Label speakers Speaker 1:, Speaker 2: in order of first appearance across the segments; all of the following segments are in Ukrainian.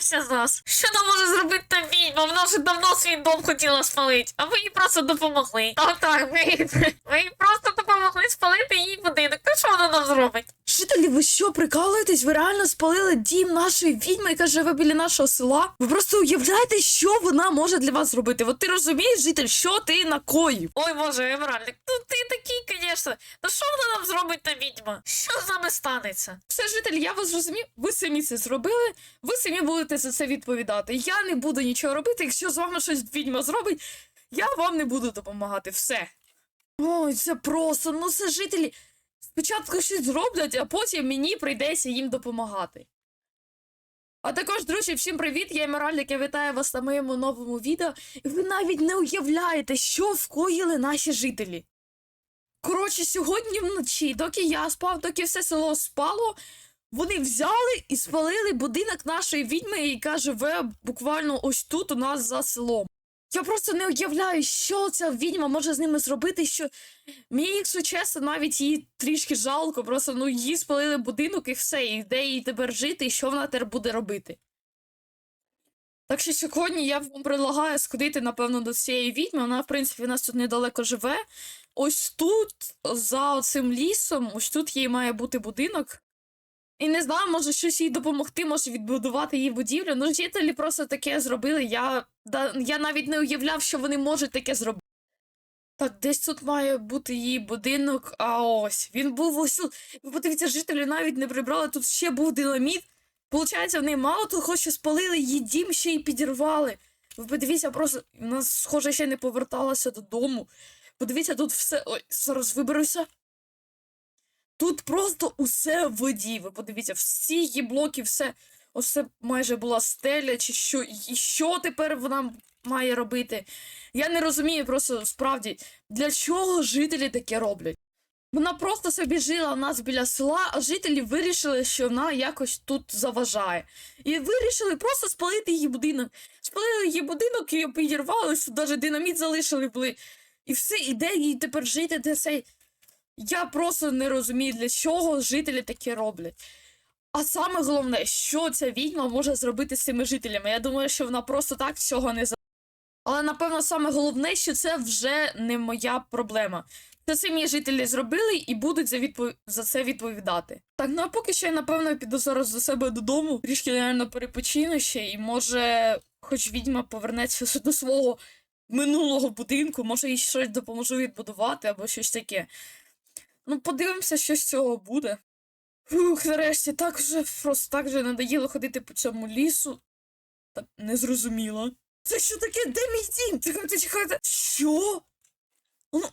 Speaker 1: смієшся з нас? Що нам може зробити та відьма? Вона вже давно свій дом хотіла спалити, а ви їй просто допомогли. Так, так, ви, ви їй просто допомогли спалити її будинок. То що вона нам зробить?
Speaker 2: Жителі, ви що, прикалуєтесь? Ви реально спалили дім нашої відьми, яка живе біля нашого села? Ви просто уявляєте, що вона може для вас зробити? От ти розумієш, житель, що ти накоїв?
Speaker 1: Ой, боже, Емеральдик, ну ти такий, звісно. Ну що вона нам зробить та відьма? Що з нами станеться?
Speaker 2: Все, жителі, я вас зрозумів, ви самі це зробили, ви самі будете за це відповідати. Я не буду нічого робити, якщо з вами щось відьма зробить, я вам не буду допомагати. Все. Ой, це просто, ну це жителі. Спочатку щось зроблять, а потім мені прийдеться їм допомагати. А також, друзі, всім привіт! Я Емеральдик, я вітаю вас на моєму новому відео. І ви навіть не уявляєте, що вкоїли наші жителі. Коротше, сьогодні вночі, доки я спав, доки все село спало, вони взяли і спалили будинок нашої відьми, яка живе буквально ось тут у нас за селом. Я просто не уявляю, що ця відьма може з ними зробити, що мені, якщо чесно, навіть її трішки жалко, просто ну їй спалили будинок і все, і де їй тепер жити, і що вона тепер буде робити. Так що сьогодні я вам предлагаю сходити, напевно, до цієї відьми. Вона, в принципі, у нас тут недалеко живе. Ось тут, за цим лісом, ось тут їй має бути будинок. І не знаю, може щось їй допомогти, може відбудувати її будівлю. Ну, жителі просто таке зробили. Я, да, я навіть не уявляв, що вони можуть таке зробити. Так, десь тут має бути її будинок, а ось він був ось тут. Ви подивіться, жителі навіть не прибрали, тут ще був динаміт. Получається, вони мало того, що спалили її дім, ще й підірвали. Ви подивіться, просто вона, схоже, ще не поверталася додому. Подивіться, тут все. Ой, зараз виберуся. Тут просто усе в воді. Ви подивіться, всі її блоки, все. Ось це майже була стеля, чи що. І що тепер вона має робити? Я не розумію просто справді, для чого жителі таке роблять. Вона просто собі жила у нас біля села, а жителі вирішили, що вона якось тут заважає. І вирішили просто спалити її будинок. Спалили її будинок і підірвали, навіть динаміт залишили були. І все, і де їй тепер жити, де цей. Я просто не розумію, для чого жителі таке роблять. А саме головне, що ця відьма може зробити з цими жителями. Я думаю, що вона просто так цього не за. Але напевно саме головне, що це вже не моя проблема. Це самі жителі зробили і будуть за, відпов... за це відповідати. Так, ну а поки що я напевно піду зараз до себе додому, трішки реально перепочину ще, і може, хоч відьма повернеться до свого минулого будинку, може їй щось допоможу відбудувати або щось таке. Ну, подивимося, що з цього буде. Фух, нарешті, так вже просто так же надоїло ходити по цьому лісу. Так не зрозуміло. Це що таке? Де мій дім? Чекайте, чекайте. Що? Ну,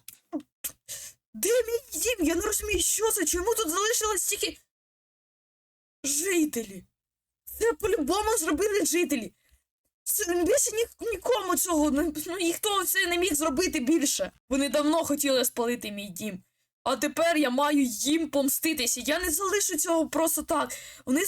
Speaker 2: де мій дім? Я не розумію, що це? Чому тут залишилось стільки жителі? Це по-любому зробили жителі. Це більше ні, нікому цього ну, ніхто це не міг зробити більше. Вони давно хотіли спалити мій дім. А тепер я маю їм помститися. Я не залишу цього просто так. Вони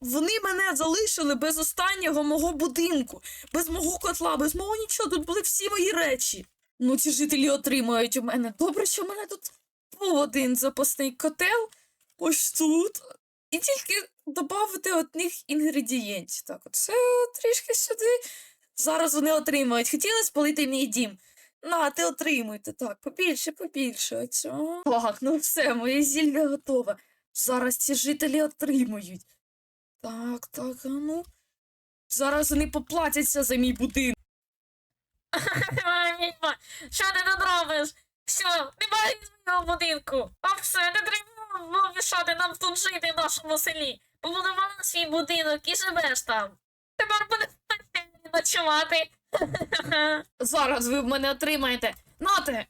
Speaker 2: вони мене залишили без останнього мого будинку, без мого котла, без мого нічого. Тут були всі мої речі. Ну, ці жителі отримають у мене. Добре, що в мене тут був один запасний котел. Ось тут. І тільки додати одних інгредієнтів. Так, оце трішки сюди. Зараз вони отримають. Хотіли спалити мій дім. На, ти отримуйте. Так, побільше, побільше. Оцього. Так, ну все, моє зілля готове. Зараз ці жителі отримують. Так, так, а ну. Зараз вони поплатяться за мій будинок.
Speaker 1: Що ти тут робиш? Все, немає свого будинку. А все, не треба мішати нам тут жити в нашому селі. Побудувала свій будинок і живеш там. Тепер будеш ночувати.
Speaker 2: Зараз ви в мене отримаєте. Нате!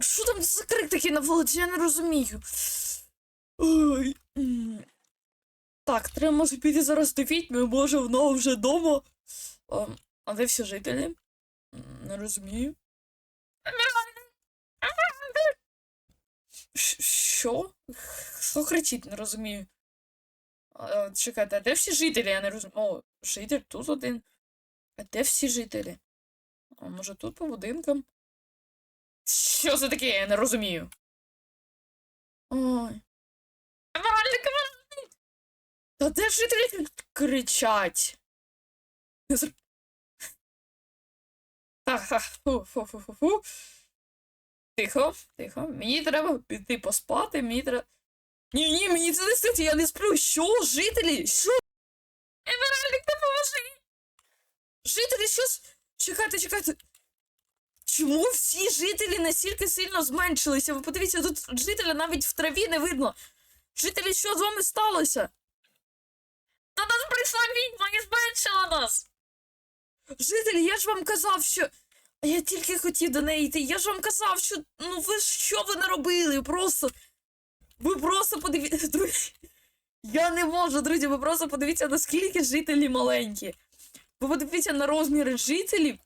Speaker 2: Що там за крик такий на вулиці? Я не розумію. Ой. Так, треба може піти зараз до відьми, може воно вже вдома. А, де всі жителі? Не розумію. Що? Хто кричить, не розумію. А, чекайте, а де всі жителі? Я не розумію. О, житель тут один. А де всі жителі? А може тут по будинкам? Що це таке? Я не розумію. Ой. Та де жителі кричать? Не зр- Так, так, фу, фу, фу, фу, фу. Тихо, тихо. Мені треба піти поспати, мені треба. Ні, ні, мені це не стить, я не сплю. Що, жителі? Що?
Speaker 1: Емеральдик, допоможи!
Speaker 2: Жителі, що з... Чекайте, чекайте. Чому всі жителі настільки сильно зменшилися? Ви подивіться, тут жителя навіть в траві не видно. Жителі, що з вами сталося?
Speaker 1: До нас прийшла відьма і зменшила нас!
Speaker 2: Жителі, я ж вам казав, що. Я тільки хотів до неї йти. Я ж вам казав, що ну ви ж що ви не робили? Просто. Ви просто подивіться. Друзі. Я не можу, друзі, ви просто подивіться, наскільки жителі маленькі. Ви подивіться на розміри жителів.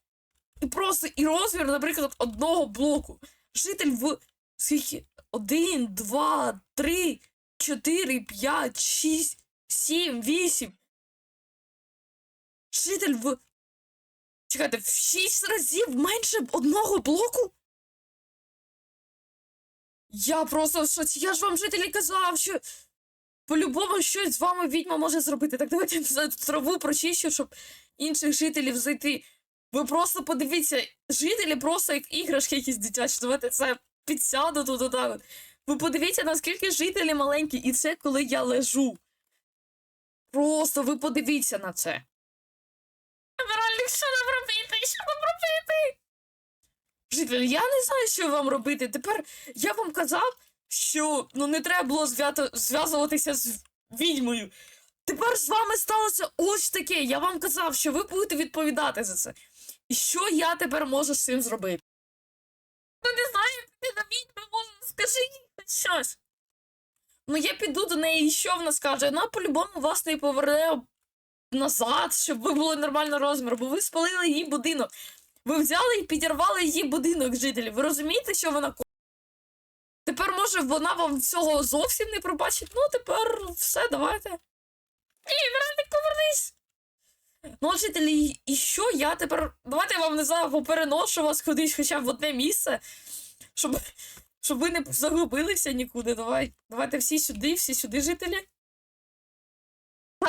Speaker 2: І просто і розмір, наприклад, одного блоку. Житель в скільки? Один, два, три, чотири, п'ять, шість, сім, вісім. Житель в Чекайте, в шість разів менше одного блоку? Я просто в шоці. Я ж вам жителі казав, що по-любому щось з вами відьма може зробити. Так давайте траву прочищу, щоб інших жителів зайти. Ви просто подивіться, жителі просто як іграшки якісь дитячі. Давайте це підсяду тут отак. от. Ви подивіться, наскільки жителі маленькі, і це коли я лежу. Просто ви подивіться на це.
Speaker 1: Емеральдик, що
Speaker 2: Жителі, я не знаю, що вам робити. Тепер я вам казав, що ну не треба було зв'язуватися з відьмою. Тепер з вами сталося ось таке. Я вам казав, що ви будете відповідати за це. І що я тепер можу з цим зробити?
Speaker 1: Ну не знаю, як ти на відьми може, скажи їй щось.
Speaker 2: Ну я піду до неї, і що вона скаже? Вона по-любому вас не поверне назад, щоб ви були нормального розміру, бо ви спалили її будинок. Ви взяли і підірвали її будинок, жителі. Ви розумієте, що вона Тепер, може, вона вам цього зовсім не пробачить. Ну, тепер все, давайте.
Speaker 1: Ні, Емеральдик, повернись!
Speaker 2: Ну, жителі, і що я тепер. Давайте я вам не знаю, попереношу вас кудись хоча б в одне місце, щоб, щоб ви не загубилися нікуди. Давай. Давайте всі сюди, всі сюди, жителі.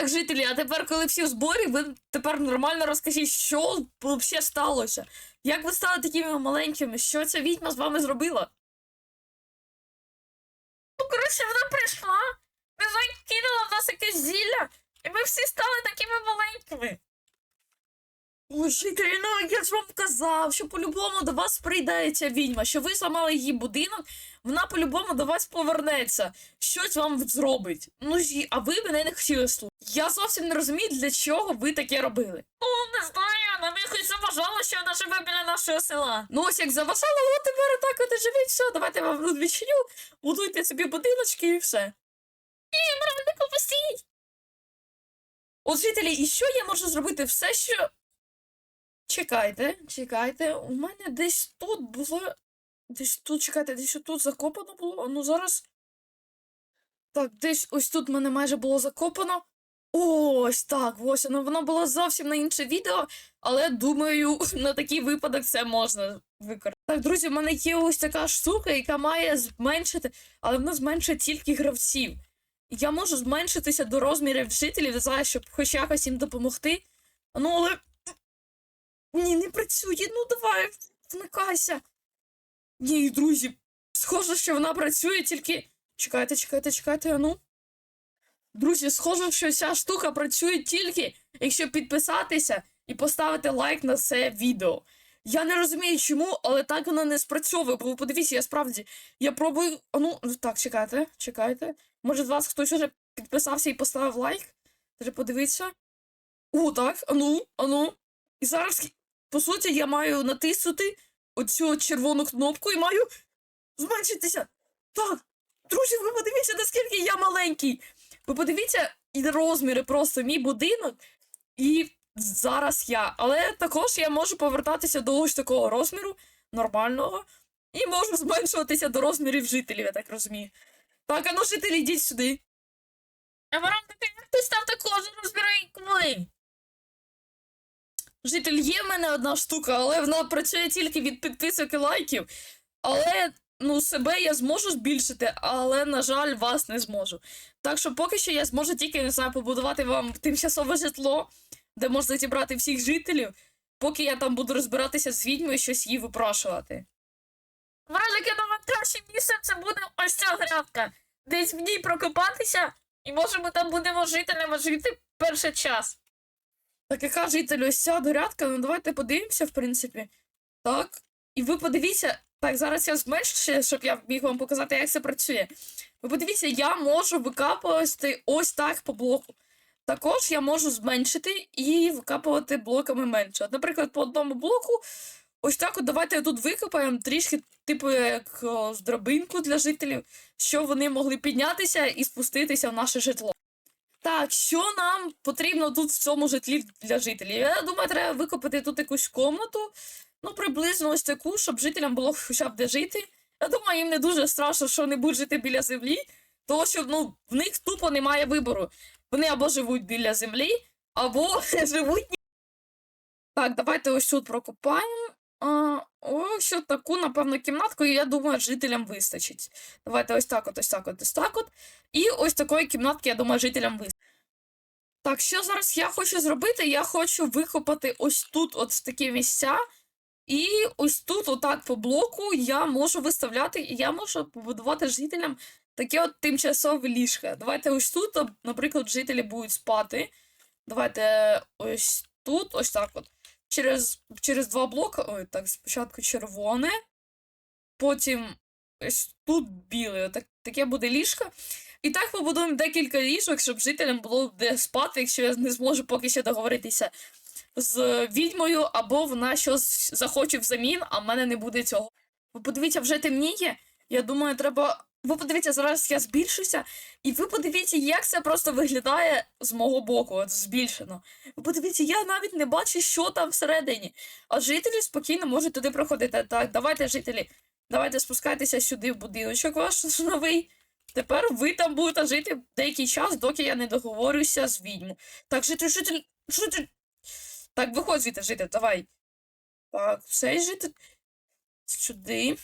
Speaker 2: Так, жителі, а тепер, коли всі в зборі, ви тепер нормально розкажіть, що взагалі сталося. Як ви стали такими маленькими? Що ця відьма з вами зробила?
Speaker 1: Ну, коротше, вона прийшла, знаю, кинула в нас якесь зілля, і ми всі стали такими маленькими.
Speaker 2: Ой, ну я ж вам казав, що по-любому до вас прийде ця відьма, що ви зламали її будинок, вона по-любому до вас повернеться, щось вам зробить. Ну ж, а ви мене не хотіли слухати. Я зовсім не розумію, для чого ви таке робили.
Speaker 1: Ну, не знаю, нам якось заважало, що вона живе біля нашого села.
Speaker 2: Ну ось як заважало, от тепер так от і живіть, все, давайте я вам відчиню, будуйте собі будиночки і все.
Speaker 1: Емеральдику, постій!
Speaker 2: От жителі, і що я можу зробити? Все, що. Чекайте, чекайте, у мене десь тут було. Десь тут, чекайте, десь тут закопано було. Ну зараз. Так, десь ось тут мене майже було закопано. Ось так, ось воно. Воно було зовсім на інше відео, але думаю, на такий випадок це можна використати. Так, друзі, в мене є ось така штука, яка має зменшити, але вона зменшує тільки гравців. Я можу зменшитися до розмірів жителів, знаю, щоб хоч якось їм допомогти. Ну, але. Ні, не працює. Ну давай, вмикайся. Ні, друзі, схоже, що вона працює тільки. Чекайте, чекайте, чекайте, а ну. Друзі, схоже, що ця штука працює тільки, якщо підписатися і поставити лайк на це відео. Я не розумію чому, але так вона не спрацьовує, бо ви подивіться, я справді. Я пробую. А ну, так, чекайте, чекайте. Може, з вас хтось уже підписався і поставив лайк? Треба подивитися. О, так, ану, ану. І зараз, по суті, я маю натиснути оцю червону кнопку і маю зменшитися. Так, друзі, ви подивіться, наскільки я маленький. Ви подивіться і розміри просто мій будинок і зараз я. Але також я можу повертатися до ось такого розміру нормального. І можу зменшуватися до розмірів жителів, я так розумію. Так, а ну жителі, йдіть сюди.
Speaker 1: Як ти став такого ж розміру, як ми?
Speaker 2: Житель, є в мене одна штука, але вона працює тільки від підписок і лайків. Але ну, себе я зможу збільшити, але, на жаль, вас не зможу. Так що поки що я зможу тільки не знаю, побудувати вам тимчасове житло, де можна зібрати всіх жителів, поки я там буду розбиратися з відьмою, щось її випрашувати.
Speaker 1: Моралік, я думаю, кращим місцем це буде ось ця грядка. Десь в ній прокопатися, і може ми там будемо жителями жити перший час.
Speaker 2: Так яка житель ось ця дорядка, ну давайте подивимося, в принципі. Так. І ви подивіться, так, зараз я зменшу ще, щоб я міг вам показати, як це працює. Ви подивіться, я можу викапувати ось так по блоку. Також я можу зменшити і викапувати блоками менше. От, наприклад, по одному блоку, ось так от давайте тут викопаємо трішки, типу, як о, драбинку для жителів, щоб вони могли піднятися і спуститися в наше житло. Так, що нам потрібно тут в цьому житлі для жителів? Я думаю, треба викопати тут якусь комнату. Ну, приблизно ось таку, щоб жителям було хоча б де жити. Я думаю, їм не дуже страшно, що вони будуть жити біля землі, тому що ну, в них тупо немає вибору. Вони або живуть біля землі, або живуть. Так, давайте ось тут прокопаємо. А, ось таку, напевно, кімнатку, і я думаю, жителям вистачить. Давайте ось так, от, ось так, от, ось так от. І ось такої кімнатки, я думаю, жителям вистачить. Так, що зараз я хочу зробити? Я хочу викопати ось тут, от в такі місця. І ось тут, отак по блоку, я можу виставляти, і я можу побудувати жителям таке от тимчасове ліжка. Давайте ось тут, наприклад, жителі будуть спати. Давайте ось тут, ось так от. Через, через два блока. Ой, так, спочатку червоне, потім ось тут біле. Отак, таке буде ліжко. І так побудуємо декілька ліжок, щоб жителям було де спати, якщо я не зможу поки що договоритися з відьмою, або вона щось захоче взамін, а в мене не буде цього. Ви подивіться, вже темніє. Я думаю, треба. Ви подивіться, зараз я збільшуся, і ви подивіться, як це просто виглядає з мого боку, от збільшено. Ви подивіться, я навіть не бачу, що там всередині. А жителі спокійно можуть туди проходити. Так, давайте, жителі, давайте спускайтеся сюди в будиночок ваш новий. Тепер ви там будете жити деякий час, доки я не договорюся з відьмою. Так, житель, житель, житель. Так, виходь звідти, житель, давай. Так, все житель. Сюди.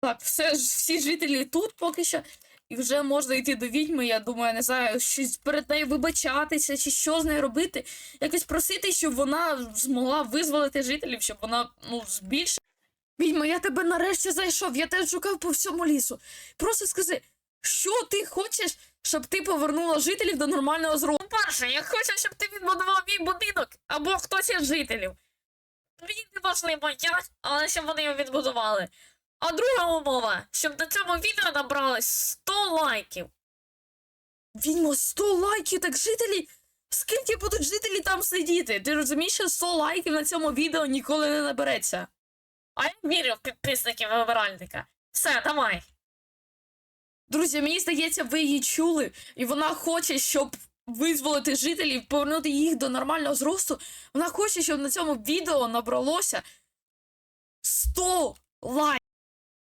Speaker 2: Так, все, ж- всі жителі тут поки що. І вже можна йти до відьми, я думаю, не знаю, щось перед нею вибачатися, чи що з нею робити. Якось просити, щоб вона змогла визволити жителів, щоб вона ну, збільшила. Відьма, я тебе нарешті зайшов, я тебе шукав по всьому лісу. Просто скажи, що ти хочеш, щоб ти повернула жителів до нормального зросту?
Speaker 1: По-перше, я хочу, щоб ти відбудував мій будинок або хтось із жителів. Мені не важливо як, але щоб вони його відбудували. А друга умова, щоб на цьому відео набралось 100 лайків.
Speaker 2: Відьмо, 100 лайків, так жителі. Скільки будуть жителі там сидіти? Ти розумієш, що 100 лайків на цьому відео ніколи не набереться.
Speaker 1: А я вірю в підписників вибиральника. Все, давай.
Speaker 2: Друзі, мені здається, ви її чули, і вона хоче, щоб визволити жителів, повернути їх до нормального зросту. Вона хоче, щоб на цьому відео набралося 100 лайків.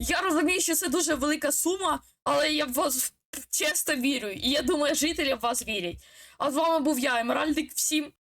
Speaker 2: Я розумію, що це дуже велика сума, але я в вас чесно вірю. І я думаю, жителі в вас вірять. А з вами був я, Емеральдик. Всім